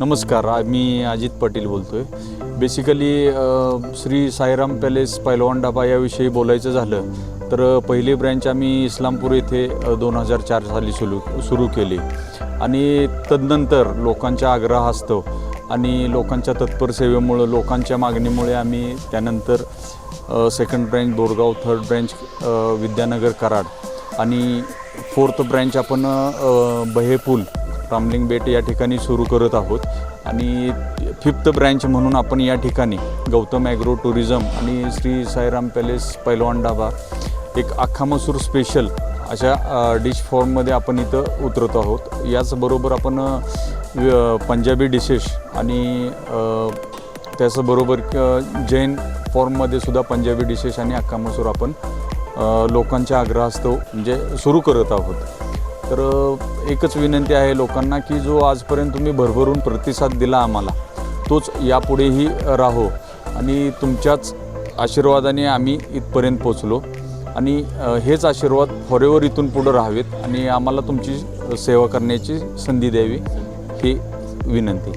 नमस्कार मी अजित पाटील बोलतो आहे बेसिकली श्री साईराम पॅलेस पैलवान डाबा याविषयी बोलायचं झालं तर पहिली ब्रँच आम्ही इस्लामपूर येथे दोन हजार चार साली सुरू सुरू केली. आणि तदनंतर लोकांच्या आग्रहास्तव आणि लोकांच्या तत्पर सेवेमुळं लोकांच्या मागणीमुळे आम्ही त्यानंतर second branch Borgaon third branch Vidyanagar Karad आणि फोर्थ ब्रँच आपण बहेपूल रामलिंग बेट या ठिकाणी सुरू करत आहोत. आणि फिफ्थ ब्रँच म्हणून आपण या ठिकाणी गौतम ॲग्रो टुरिझम आणि श्री साईराम पॅलेस पैलवान डाबा एक अख्खा मसूर स्पेशल अशा डिश फॉर्ममध्ये आपण इथं उतरत आहोत. याचबरोबर आपण पंजाबी डिशेस आणि त्याचबरोबर जैन फॉर्ममध्ये सुद्धा पंजाबी डिशेस आणि अख्खा मसूर आपण लोकांच्या आग्रहास्तव म्हणजे सुरू करत आहोत. तर एकच विनंती आहे लोकांना की जो आजपर्यंत तुम्ही भरभरून प्रतिसाद दिला आम्हाला तोच यापुढेही राहो. आणि तुमच्याच आशीर्वादाने आम्ही इथपर्यंत पोचलो आणि हेच आशीर्वाद फॉरेवर इथून पुढं राहावेत आणि आम्हाला तुमची सेवा करण्याची संधी द्यावी ही विनंती.